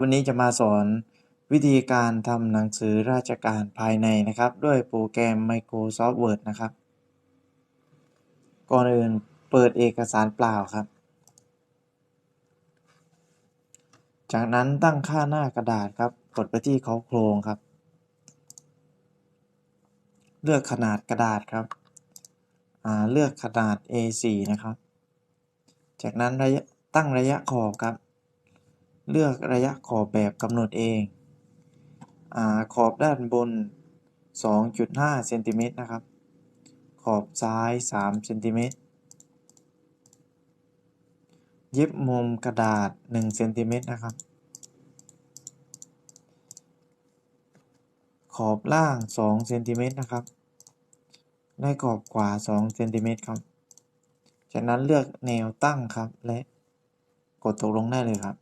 วันนี้จะมาสอนวิธีการทำหนังสือราชการภายในนะครับ ด้วยโปรแกรม Microsoft Word นะครับ ก่อนอื่นเปิดเอกสารเปล่าครับ จากนั้นตั้งค่าหน้ากระดาษครับ กดไปที่เขาโครงครับ เลือกขนาดกระดาษครับ เลือกขนาด A4 นะครับ จากนั้นระยะตั้งระยะขอบครับ เลือกระยะขอบแบบกำหนดเองอขอบด้านบน 2.5เซนติเมตรนะครับ ขอบซ้าย3เซนติเมตรเย็บมุมกระดาษ1เซนติเมตรนะครับ ขอบล่าง2เซนติเมตรนะครับและขอบขวา2เซนติเมตรครับ จากนั้นเลือกแนวตั้งครับ และกดตกลงได้เลยครับ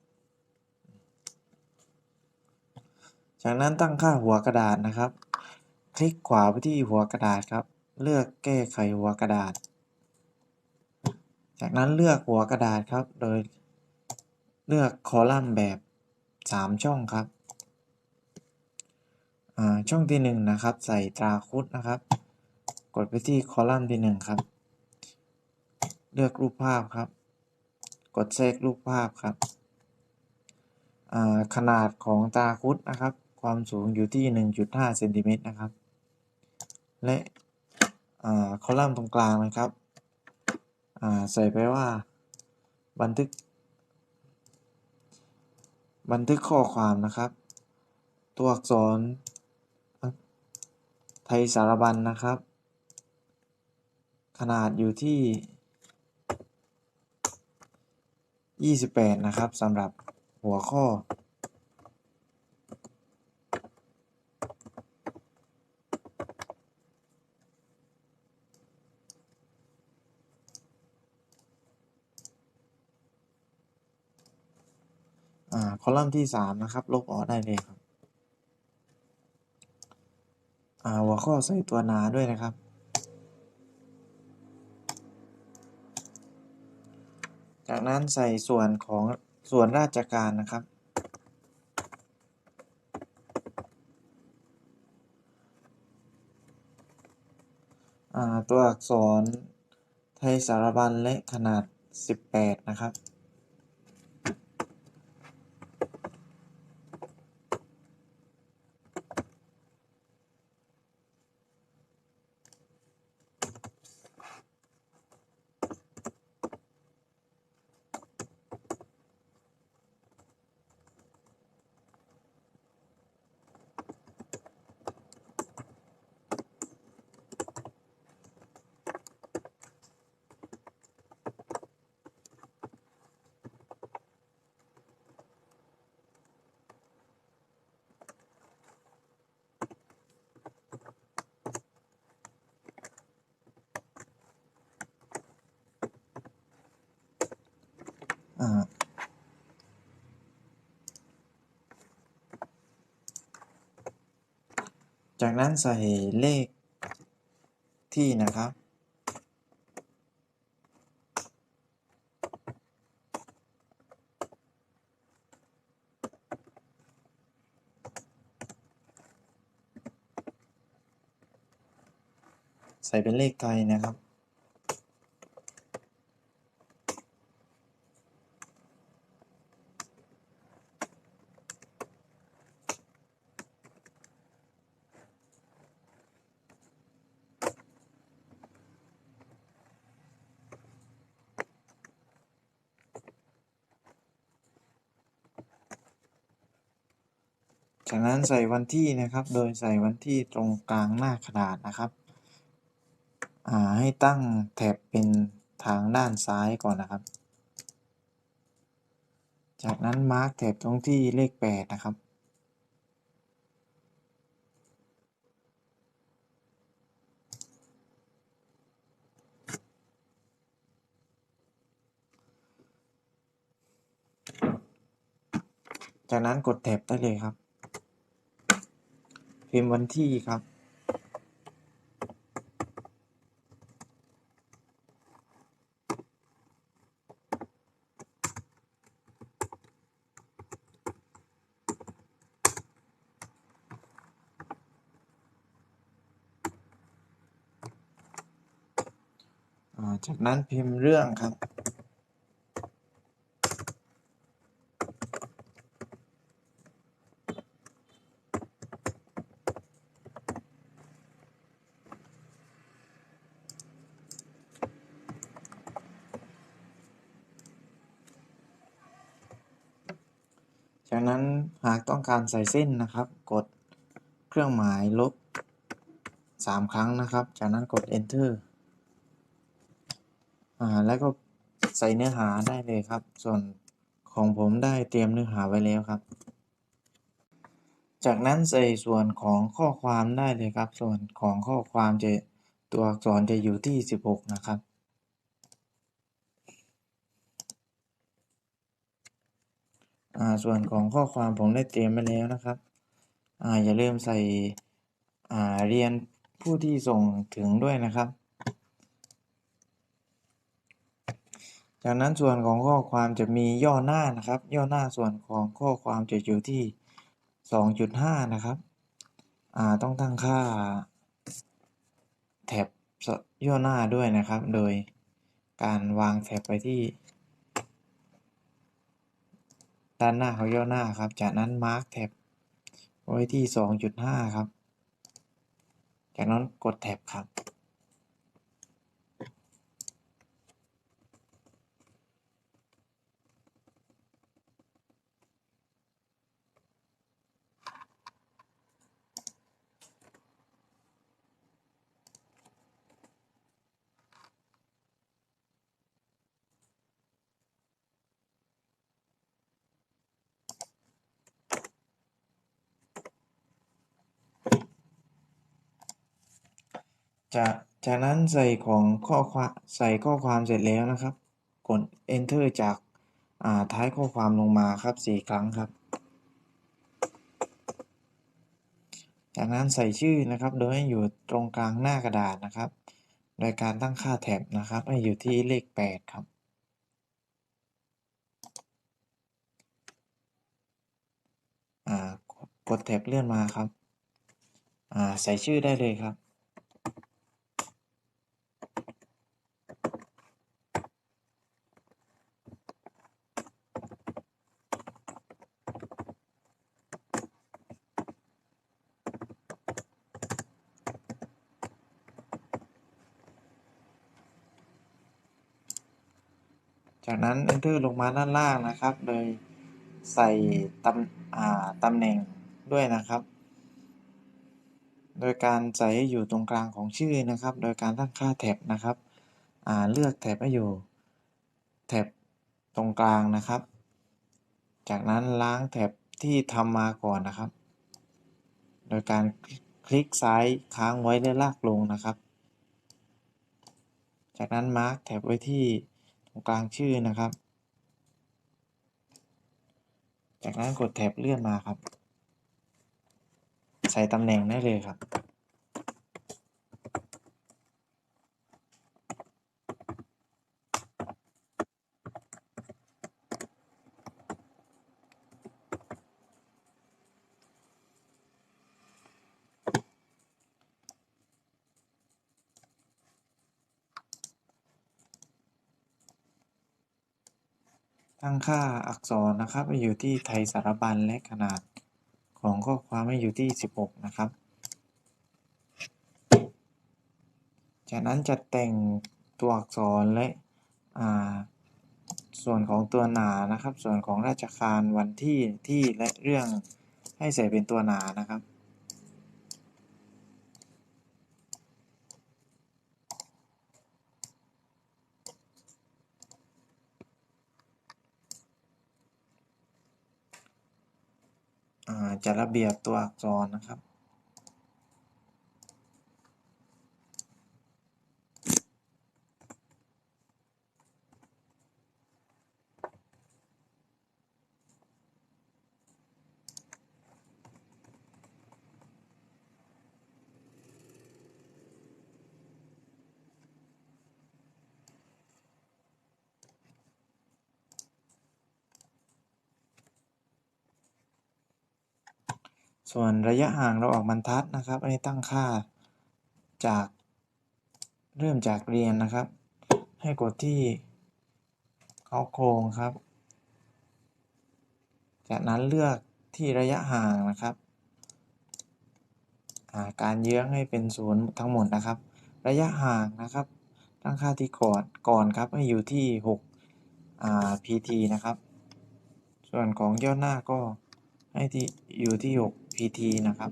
จากนั้นตั้งค่าหัวกระดาษนะครับ คลิกขวาไปที่หัวกระดาษครับ เลือกแก้ไขหัวกระดาษ จากนั้นเลือกหัวกระดาษครับ โดยเลือกคอลัมน์แบบ 3 ช่องครับช่องที่1นะครับ ใส่ตราคุดนะครับ กดไปที่คอลัมน์ที่1ครับ เลือกรูปภาพครับ กดแทรกรูปภาพครับ ขนาดของตาคุดนะครับ ความสูงอยู่ที่ 1.5เซนติเมตรนะครับ และคอลัมน์ตรงกลางนะครับ ใส่ไปว่าบันทึก บันทึกข้อความนะครับ ตัวอักษร ไทยสารบัญนนะครับ ขนาดอยู่ที่ 28 นะครับสำหรับหัวข้ออ่าคอลัมน์ที่ 3 นะครับ ลบออกได้เลยครับอ่าหัวข้อใส่ตัวหนาด้วยนะครับ จาก นั้นใส่ส่วนของส่วนราชการนะครับ ตัวอักษรไทยสารบัญและขนาด 18 นะครับ จากนั้นใส่เลขที่นะครับ ใส่เป็นเลขไทยนะครับ จากนั้นใส่วันที่นะครับ โดยใส่วันที่ตรงกลางหน้ากระดาษนะครับ ให้ตั้งแถบเป็นทางด้านซ้ายก่อนนะครับ จากนั้นมาร์กแถบตรงที่เลข 8 นะครับ จากนั้นกดแถบได้เลยครับ พิมพ์วันที่ครับจากนั้นพิมพ์เรื่องครับ จากนั้นหากต้องการใส่เส้นนะครับ กดเครื่องหมายลบ 3 ครั้งนะครับ จากนั้นกด enter อ่าแล้วก็ใส่เนื้อหาได้เลยครับ ส่วนของผมได้เตรียมเนื้อหาไว้แล้วครับ จากนั้นใส่ส่วนของข้อความได้เลยครับ ส่วนของข้อความจะตัวอักษรจะอยู่ที่ 16 นะครับ อ่าส่วนของข้อความผมได้เตรียมไว้แล้วนะครับอ่าอย่าลืมใส่อ่าเรียนผู้ที่ส่งถึงด้วยนะครับ จากนั้นส่วนของข้อความจะมีย่อหน้านะครับ ย่อหน้าส่วนของข้อความจะอยู่ที่ 2.5 นะครับอ่าต้องตั้งค่าแท็บย่อหน้าด้วยนะครับ โดยการวางแท็บไปที่ ด้านหน้าของย่อหน้าครับ จากนั้นมาร์กแท็บไว้ที่ 2.5 ครับ จากนั้นกดแท็บครับ จากจากนั้นใส่ของข้อความใส่ข้อความเสร็จแล้วนะครับ กด enter จากาท้ายข้อความลงมาครับสี่ครั้งครับ จากนั้นใส่ชื่อนะครับ โดยให้อยู่ตรงกลางหน้ากระดาษนะครับ โดยการตั้งค่าแท็บนะครับ ให้อยู่ที่เลข 8 ครับกดแท็บเลื่อนมาครับ ใส่ชื่อได้เลยครับ จากนั้น enter ลงมาด้านล่างนะครับโดยใส่ตำตำแหน่งด้วยนะครับ โดยการใส่ให้อยู่ตรงกลางของชื่อนะครับ โดยการตั้งค่าแท็บนะครับเลือกแท็บให้อยู่แท็บตรงกลางนะครับ จากนั้นล้างแท็บที่ทำมาก่อนนะครับ โดยการคลิกซ้ายค้างไว้และลากลงนะครับ จากนั้นมาร์กแท็บไว้ที่ ตรงกลางชื่อนะครับ จากนั้นกดแท็บเลื่อนมาครับ ใส่ตำแหน่งได้เลยครับ ตั้งค่าอักษรนะครับให้อยู่ที่ไทยสารบัญและขนาดของข้อความให้อยู่ที่ 16 นะครับ จากนั้นจัดแต่งตัวอักษรและอ่าส่วนของตัวหนานะครับ ส่วนของราชการวันที่ที่และเรื่องให้ใส่เป็นตัวหนานะครับ อ่า จัดระเบียบตัวอักษรนะครับ ส่วนระยะห่างเระหว่างบรรทัดนะครับ อันนี้ตั้งค่าจากเริ่มจากเรียนนะครับ ให้กดที่เขาโครงครับ จากนั้นเลือกที่ระยะห่างนะครับาการเยื้องให้เป็นศูนย์ทั้งหมดนะครับ ระยะห่างนะครับ ตั้งค่าที่ก่อนก่อนครับให้อยู่ที่6 pt นะครับ ส่วนของย่อหน้าก็ให้ที่อยู่ที่ 6 pt นะครับ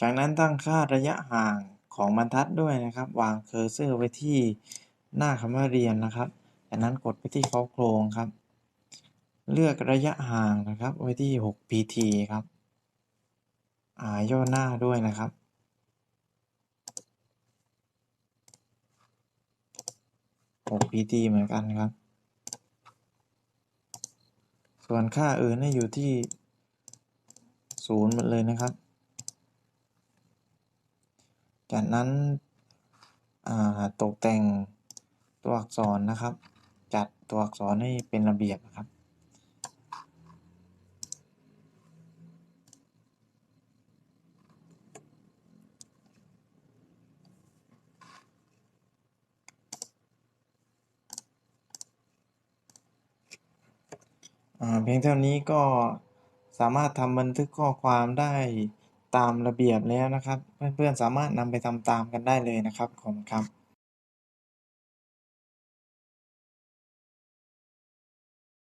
จากนั้นตั้งค่าระยะห่างของบรรทัดด้วยนะครับ วางเคอร์เซอร์ไว้ที่หน้าคำว่าเรียนนะครับจากนั้นกดไปที่เขาโครงครับ เลือกระยะห่างนะครับ ไว้ที่ 6 pt ครับอ่าย่อหน้าด้วยนะครับ 6 pt เหมือนกันครับ ส่วนค่าอื่นให้อยู่ที่ศูนย์หมดเลยนะครับ จากนั้นตกแต่งตัวอักษรนะครับ จัดตัวอักษรให้เป็นระเบียบนะครับเพียงเท่านี้ก็สามารถทำบันทึกข้อความได้ ตามระเบียบแล้วนะครับ เพื่อนๆสามารถนำไปทำตามกันได้เลยนะครับขอบคุณครับ